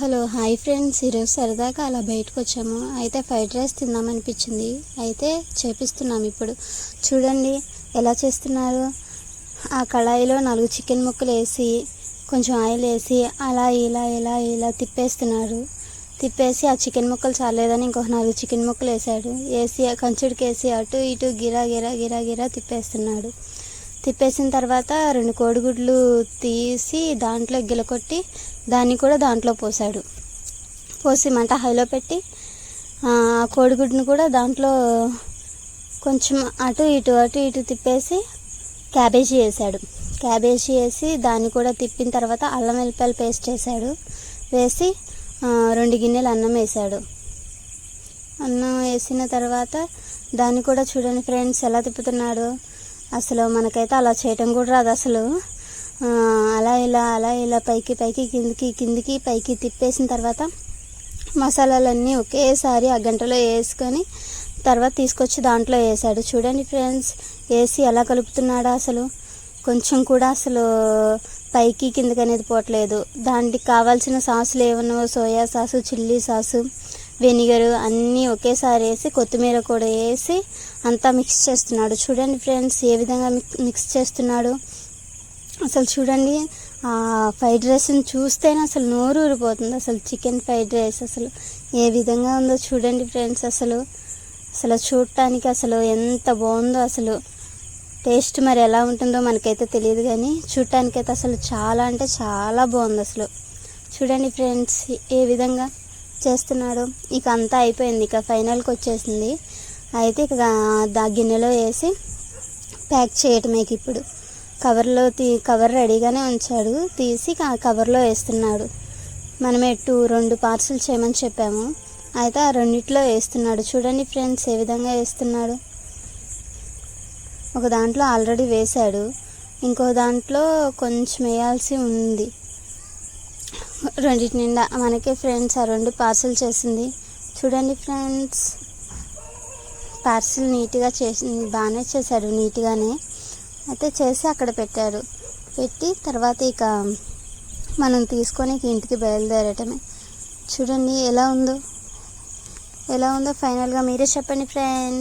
Hello hi friends. ఈరోజు సరదాగా అలా బయటకు వచ్చాము. అయితే ఫ్రైడ్ రైస్ తిందామనిపించింది అయితే చేపిస్తున్నాము ఇప్పుడు. చూడండి ఎలా చేస్తున్నారు? ఆ కళాయిలో నాలుగు చికెన్ ముక్కలు వేసి కొంచెం ఆయిల్ వేసి అలా ఇలా ఇలా ఇలా తిప్పేస్తున్నారు. తిప్పేసి ఆ చికెన్ ముక్కలు చాలేదని ఇంకొక నాలుగు చికెన్ ముక్కలు వేసాడు వేసి ఆ కంచుడికి వేసి అటు ఇటు గిరా గిరా గిరా గిరా తిప్పేస్తున్నాడు. తిప్పేసిన తర్వాత రెండు కోడిగుడ్లు తీసి దాంట్లో గిలకొట్టి దాన్ని కూడా దాంట్లో పోసాడు. పోసి మంట హైలో పెట్టి ఆ కోడిగుడ్డును కూడా దాంట్లో కొంచెం అటు ఇటు అటు ఇటు తిప్పేసి క్యాబేజీ వేసాడు. క్యాబేజీ వేసి దాన్ని కూడా తిప్పిన తర్వాత అల్లం వెల్లిపాయలు పేస్ట్ వేసాడు వేసి రెండు గిన్నెలు అన్నం వేసాడు. అన్నం వేసిన తర్వాత దాన్ని కూడా చూడండి ఫ్రెండ్స్ ఎలా తిప్పుతున్నాడు. అసలు మనకైతే అలా చేయటం కూడా రాదు అసలు. అలా ఇలా అలా ఇలా పైకి పైకి కిందికి కిందికి పైకి తిప్పేసిన తర్వాత మసాలాలన్నీ ఒకేసారి ఆ గంటలో వేసుకొని తర్వాత తీసుకొచ్చి దాంట్లో వేసాడు. చూడండి ఫ్రెండ్స్ వేసి ఎలా కలుపుతున్నాడా అసలు. కొంచెం కూడా అసలు పైకి కిందకి అనేది పోవట్లేదు. దానికి కావాల్సిన సాసులు ఏమన్నా soya sauce chilli sauce vinegar అన్నీ ఒకేసారి వేసి కొత్తిమీర కూడా వేసి అంతా మిక్స్ చేస్తున్నాడు. చూడండి ఫ్రెండ్స్ ఏ విధంగా మిక్- మిక్స్ చేస్తున్నాడు. అసలు చూడండి ఆ ఫ్రైడ్ రైస్ని చూస్తేనే అసలు నోరు ఊరిపోతుంది. అసలు చికెన్ ఫ్రైడ్ రైస్ అసలు ఏ విధంగా ఉందో చూడండి ఫ్రెండ్స్ అసలు అసలు చూడటానికి అసలు ఎంత బాగుందో అసలు టేస్ట్ మరి ఎలా ఉంటుందో మనకైతే తెలియదు కానీ చూడటానికైతే అసలు చాలా అంటే చాలా బాగుంది అసలు. చూడండి ఫ్రెండ్స్ ఏ విధంగా చేస్తున్నాడు. ఇక అంతా అయిపోయింది. ఇక ఫైనల్కి వచ్చేసింది. అయితే ఇక దా గిన్నెలో వేసి ప్యాక్ చేయటమే ఇప్పుడు. కవర్లో తీ కవర్ రెడీగానే ఉంచాడు. తీసి ఆ కవర్లో వేస్తున్నాడు. మనం ఎటు రెండు పార్సల్ చేయమని చెప్పాము. అయితే ఆ రెండిట్లో వేస్తున్నాడు. చూడండి ఫ్రెండ్స్ ఏ విధంగా వేస్తున్నాడు. ఒక దాంట్లో ఆల్రెడీ వేశాడు. ఇంకో దాంట్లో కొంచెం వేయాల్సి ఉంది. రెండింటి నిండా మనకే ఫ్రెండ్స్ ఆ రెండు పార్సల్ చేసింది. చూడండి ఫ్రెండ్స్. పార్సిల్ నీట్గా చేసి బాగానే చేశాడు నీట్గానే. అయితే చేసి అక్కడ పెట్టారు. పెట్టి తర్వాత ఇక మనం తీసుకొని ఇంటికి బయలుదేరటమే. చూడండి ఎలా ఉందో. ఎలా ఉందో ఫైనల్గా మీరే చెప్పండి ఫ్రెండ్స్.